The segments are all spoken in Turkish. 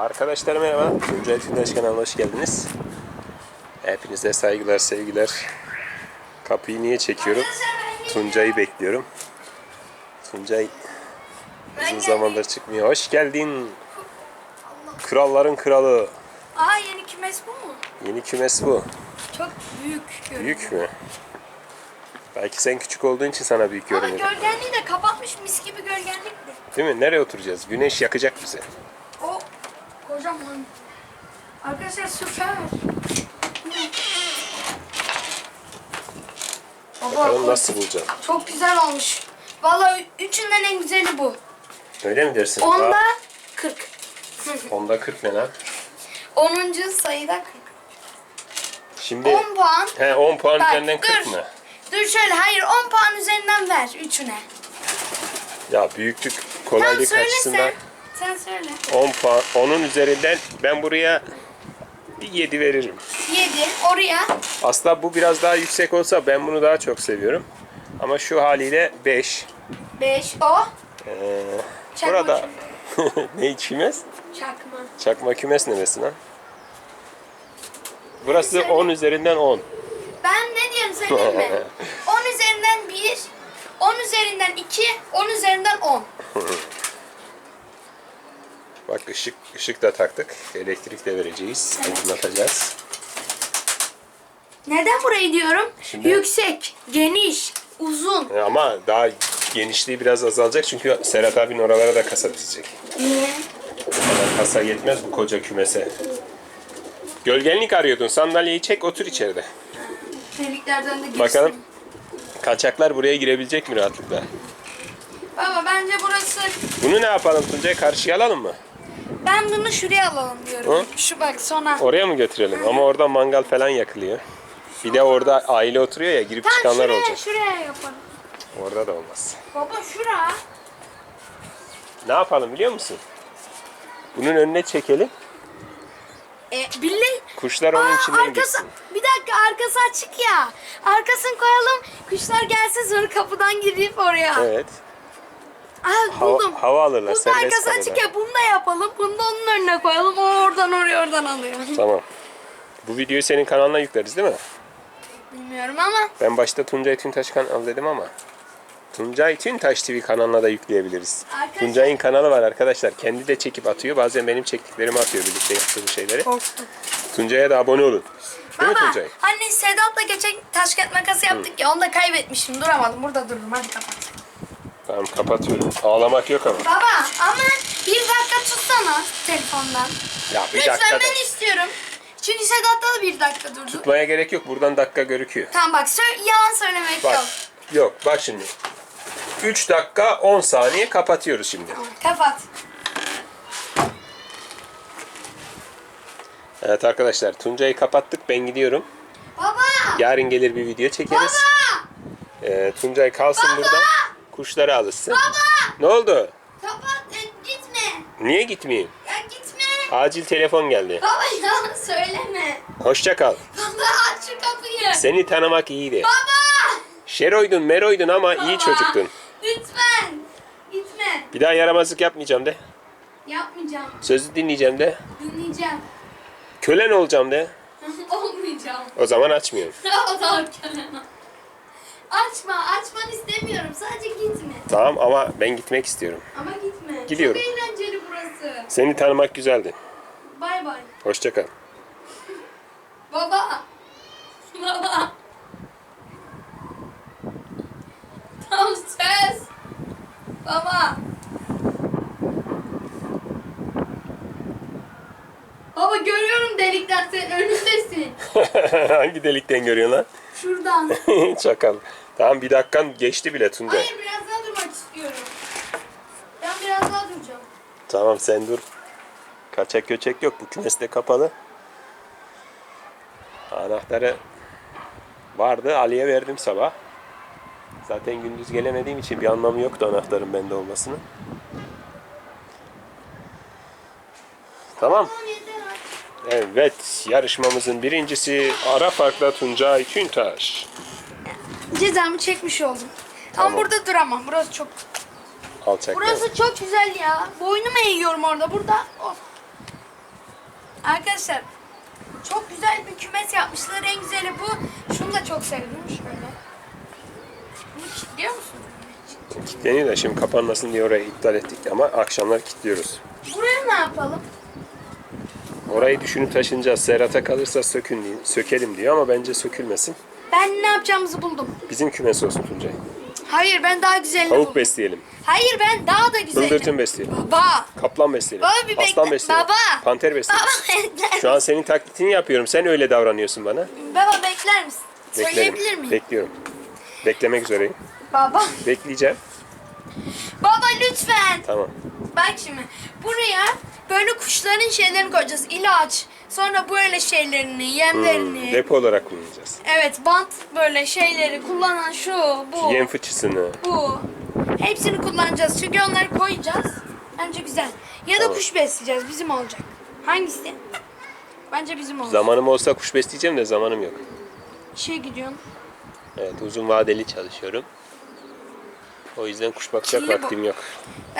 Arkadaşlar merhaba. Tuncay Tündaş kanalına hoş geldiniz. Hepinize saygılar, sevgiler. Kapıyı niye çekiyorum? Tuncay'ı bekliyorum. Tuncay uzun zamandır çıkmıyor. Hoş geldin. Kralların kralı. Aa yeni kümes bu mu? Yeni kümes bu. Çok büyük görünüyor. Büyük mü? Belki sen küçük olduğun için sana büyük Ama görünüyor. gölgenliği de kapatmış mis gibi gölgenlikti. Değil mi? Nereye oturacağız? Güneş yakacak bizi. O kocaman. Arkadaşlar süper. Baba Bakalım o- nasıl bulacağım. çok güzel olmuş. Vallahi üçünden en güzeli bu. Öyle mi dersin? Onda Daha- 40. Onda 40 ne lan? 10. sayıda 40. Şimdi 10 puan. he 10 puan Bak, üzerinden 40 dur. mı? Dur şöyle hayır 10 puan üzerinden ver üçüne. Ya büyüklük kolaylık söyle açısından sen. Söyle. 10 puan. Onun üzerinden ben buraya bir 7 veririm. 7 oraya. Aslında bu biraz daha yüksek olsa ben bunu daha çok seviyorum. Ama şu haliyle 5. 5 o. Ee, Çakma burada ne kümes? Çakma. Çakma kümes neresi lan? Burası 10 üzerinden 10. Ben ne diyorum söyleyeyim mi? 10 üzerinden 1, 10 üzerinden 2, 10 üzerinden 10. Bak ışık ışık da taktık. Elektrik de vereceğiz. Aydınlatacağız. Neden burayı diyorum? Şimdi- Yüksek, geniş, uzun. Ee, Ama daha genişliği biraz azalacak çünkü Serhat abinin oralara da kasa dizecek. Niye? Kadar kasa yetmez bu koca kümese. Gölgenlik arıyordun. Sandalyeyi çek otur içeride. Deliklerden de girsin. Bakalım kaçaklar buraya girebilecek mi rahatlıkla? Baba bence burası... Bunu ne yapalım Tuncay? Karşıya alalım mı? Ben bunu şuraya alalım diyorum. Hı? Şu bak sona. Oraya mı götürelim? Ama orada mangal falan yakılıyor. Bir de orada aile oturuyor ya girip Tamam çıkanlar şuraya, olacak. şuraya yapalım. Orada da olmaz. Baba şura. Ne yapalım biliyor musun? Bunun önüne çekelim. E, billi. Kuşlar onun Aa, içinden arkası, bir dakika arkası açık ya. Arkasını koyalım. Kuşlar gelsin sonra kapıdan girip oraya. Evet. Aa, Hava, buldum. hava alırlar. Burada serbest arkası kalırlar. açık ya. Bunu da yapalım. Bunu da onun önüne koyalım. O oradan oraya oradan alıyor. Tamam. Bu videoyu senin kanalına yükleriz değil mi? Bilmiyorum ama. Ben başta Tuncay Tüntaş kanal dedim ama Tuncay Tüntaş TV kanalına da yükleyebiliriz. Arkadaşlar- Tuncay'ın kanalı var arkadaşlar. Kendi de çekip atıyor. Bazen benim çektiklerimi atıyor birlikte yaptığım şeyleri. Korktum. Tuncay'a da abone olun. Değil mi Baba Tuncay? anne Sedat'la geçen taş kağıt makası yaptık ya onu da kaybetmişim duramadım burada dururum hadi kapat. Tamam kapatıyorum. Ağlamak yok ama. Baba ama bir dakika tutsana telefondan. Ya bir Lütfen dakika da. ben istiyorum. Çünkü Sedat'ta da bir dakika durdu. Tutmaya gerek yok. Buradan dakika görüküyor. Tamam bak sö- yalan söylemek Bak. yok. Yok bak şimdi. 3 dakika 10 saniye kapatıyoruz şimdi. Kapat. Evet arkadaşlar Tuncay'ı kapattık. Ben gidiyorum. Baba! Yarın gelir bir video çekeriz. Baba! Ee, Tuncay kalsın burada. Kuşları alışsın. Baba! Ne oldu? Kapat e, gitme. Niye gitmeyeyim? Ya gitme. Acil telefon geldi. Baba yalan söyleme. Hoşça kal. Baba aç şu kapıyı. Seni tanımak iyiydi. Baba! Şeroydun meroydun ama iyi Baba, çocuktun. Lütfen. Gitme. Bir daha yaramazlık yapmayacağım de. Yapmayacağım. Sözü dinleyeceğim de. Dinleyeceğim. Kölen olacağım de. Olmayacağım. O zaman açmıyorum. o da kelime. Açma, açman istemiyorum. Sadece gitme. Tamam ama ben gitmek istiyorum. Ama gitme. Gidiyorum. Çok eğlenceli burası. Seni tanımak güzeldi. Bay bay. Hoşça kal. Baba. Baba. Tam ses. Baba. Baba görüyorum delikten sen önündesin. Hangi delikten görüyorsun lan? Şuradan. Çakal. Tamam bir dakikan geçti bile Tuncay. Hayır biraz daha durmak istiyorum. Ben biraz daha duracağım. Tamam sen dur. Kaçak göçek yok. Bu kümes de kapalı. Anahtarı vardı. Ali'ye verdim sabah. Zaten gündüz gelemediğim için bir anlamı yoktu anahtarın bende olmasının. Tamam. Evet. Yarışmamızın birincisi Ara Fark'la Tuncay Tüntaş. Cezamı çekmiş oldum. Tamam. Ama burada duramam. Burası çok Alçak. Burası çok güzel ya. Boynumu eğiyorum orada. Burada oh. Arkadaşlar çok güzel bir kümes yapmışlar. En güzeli bu. Şunu da çok sevdim şöyle. Bunu kilitliyor musun? Kilitleniyor da şimdi kapanmasın diye orayı iptal ettik ama akşamlar kilitliyoruz. Buraya ne yapalım? Orayı düşünüp taşınacağız. Serhat'a kalırsa sökün, diye- sökelim diyor ama bence sökülmesin. Ben ne yapacağımızı buldum. Bizim kümes olsun Tuncay. Hayır ben daha güzelini Tavuk buldum. besleyelim. Hayır ben daha da güzelini. Bıldırcın besleyelim. Baba. Kaplan besleyelim. Baba bir Aslan bekle. besleyelim. Baba. Panter besleyelim. Baba bekler. Şu an senin taklitini yapıyorum. Sen öyle davranıyorsun bana. Baba bekler misin? Söyleyebilir miyim? Bekliyorum. Beklemek üzereyim. Baba. Bekleyeceğim. Baba lütfen. Tamam. Bak şimdi buraya böyle kuşların şeylerini koyacağız. İlaç. Sonra böyle şeylerini, yemlerini. Hmm, depo olarak kullanacağız. Evet bant böyle şeyleri kullanan şu, bu, Yem fıçısını. bu. Hepsini kullanacağız. Çünkü onları koyacağız. Bence güzel. Ya da Tamam. kuş besleyeceğiz. Bizim olacak. Hangisi? Bence bizim olacak. Zamanım olsa kuş besleyeceğim de zamanım yok. İşe gidiyorsun. Evet uzun vadeli çalışıyorum. O yüzden kuş bakacak Kirli bu. vaktim yok.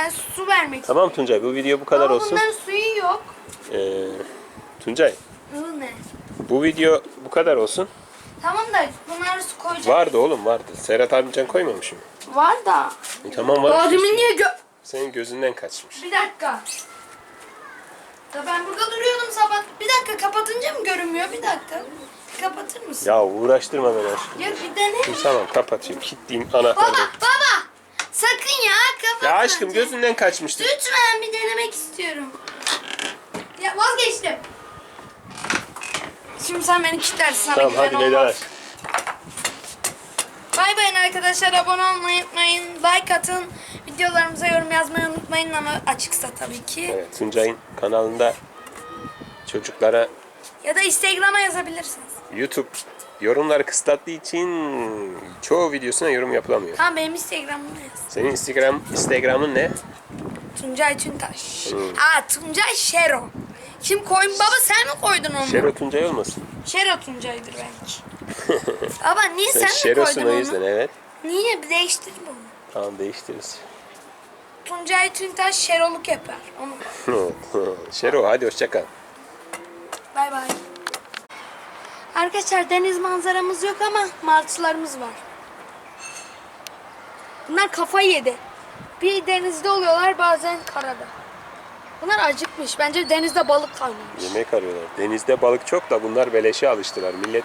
Ben su vermek istiyorum. Tamam Tuncay bu video bu kadar Ama olsun. bunların suyu yok. Ee, Tuncay Iı ne? bu video bu kadar olsun. Tamam da bunları su koyacağız. Vardı oğlum vardı. Serhat abimcan koymamış mı? Var da. E, tamam var. Demin niye gö... Senin gözünden kaçmış. Bir dakika. Ya ben burada duruyordum sabah. Bir dakika kapatınca mı görünmüyor? Bir dakika. Kapatır mısın? Ya uğraştırma beni aşkım. Ya bir dene. Tamam. Kilitleyeyim anahtarı. Baba baba. Sakın ya kapat. Ya aşkım bence. gözünden kaçmıştı. Lütfen bir denemek istiyorum. Ya vazgeçtim. Şimdi sen beni kilitlersin. Tamam hadi vedalaş. Bay bay arkadaşlar. Abone olmayı unutmayın. Like atın. Videolarımıza yorum yazmayı unutmayın ama açıksa tabii ki. Evet Tuncay'ın kanalında çocuklara Ya da Instagram'a yazabilirsiniz. YouTube yorumları kısıtlattığı için çoğu videosuna yorum yapılamıyor. Tamam benim Instagram'ımı yaz. Senin Instagram Instagram'ın ne? Tuncay Tüntaş. Hmm. Aa Tuncay Şero. Kim koyun? Baba sen mi koydun onu? Şero Tuncay olmasın? Şero Tuncay'dır belki. Baba niye sen, Sen mi koydun o onu? yüzden evet. Niye? Bir değiştir bunu. Tamam değiştiririz. Tuncay Tüntaş Şeroluk yapar. Onu. Şero hadi hoşça kal. Bay bay. Arkadaşlar deniz manzaramız yok ama martılarımız var. Bunlar kafayı yedi. Bir denizde oluyorlar bazen karada. Bunlar acıkmış. Bence denizde balık kalmamış. Yemek arıyorlar. Denizde balık çok da bunlar beleşe alıştılar. Millet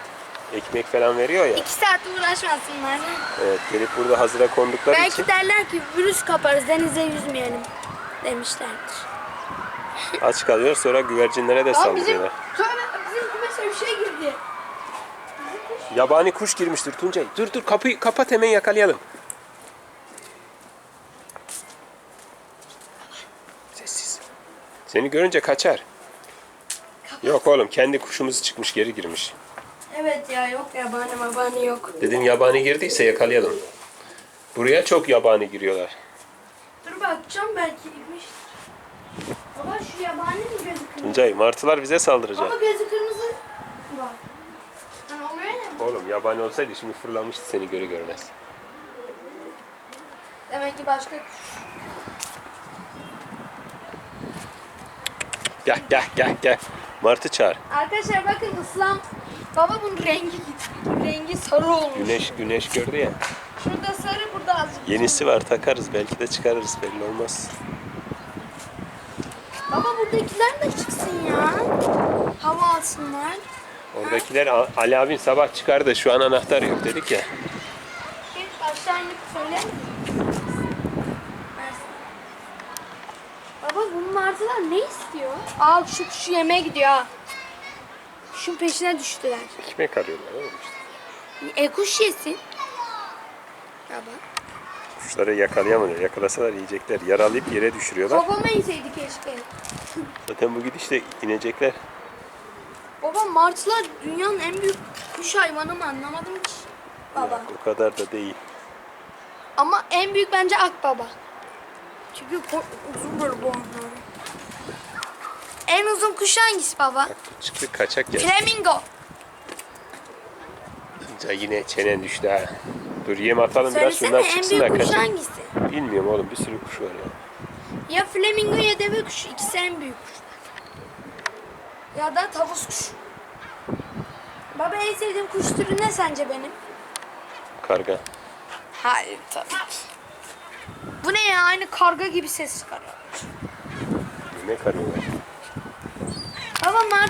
ekmek falan veriyor ya. İki saat uğraşmasınlar. Evet gelip burada hazıra kondukları Belki için derler ki virüs kaparız denize yüzmeyelim demişlerdir. aç kalıyor sonra güvercinlere de bizim, saldırıyorlar. Tövbe, bizim kümese bir şey girdi. Yabani kuş girmiştir Tuncay. Dur dur kapıyı kapat hemen yakalayalım. Sessiz. Seni görünce kaçar. Yok oğlum kendi kuşumuz çıkmış geri girmiş. Evet ya yok yabani mabani yok. Dedim yabani girdiyse yakalayalım. Buraya çok yabani giriyorlar. Dur bakacağım belki girmiştir. Baba şu yabani mi gözü kırmızı? Tuncay martılar bize saldıracak. Baba gözü kırmızı var. Hani oluyor ya. Oğlum yabani olsaydı şimdi fırlamıştı seni göre görmez. Demek ki başka kuş. Gel gel gel gel. Martı çağır. Arkadaşlar bakın ıslam. Baba bunun rengi. Rengi sarı olmuş. Güneş güneş gördü ya. Şurada sarı burada azıcık. Yenisi var takarız belki de çıkarırız belli olmaz. Baba buradakiler de çıksın ya. Hava alsınlar. Oradakiler Ali abin sabah çıkardı şu an anahtar yok dedik ya. Bir aşağı inip söyle. Baba bu martılar ne istiyor? Aa şu kuşu yemeğe gidiyor ha. Şu peşine düştüler. Ekmek arıyorlar oğlum işte. E kuş yesin. Baba. Kuşları yakalayamıyor. Yakalasalar yiyecekler. Yaralayıp yere düşürüyorlar. Babama inseydi keşke. Zaten bu gidişte inecekler. Baba martılar dünyanın en büyük kuş hayvanı mı anlamadım ki. Baba. Yok, o kadar da değil. Ama en büyük bence akbaba. Çünkü ko- uzun böyle bu onları. En uzun kuş hangisi baba? Çıktı kaçak ya. Flamingo. Tuncay yine çenen düştü ha. Dur yem atalım biraz Söylesene şundan en çıksınlar büyük kuş kaçak. hangisi? Bilmiyorum oğlum bir sürü kuş var ya. Ya flamingo ya deve kuşu. İkisi en büyük kuş. Ya da tavus kuş. Baba en sevdiğim kuş türü ne sence benim? Karga. Hayır tabii ki. Bu ne ya? Aynı karga gibi ses çıkarıyor. Ne karıyor? Baba Mart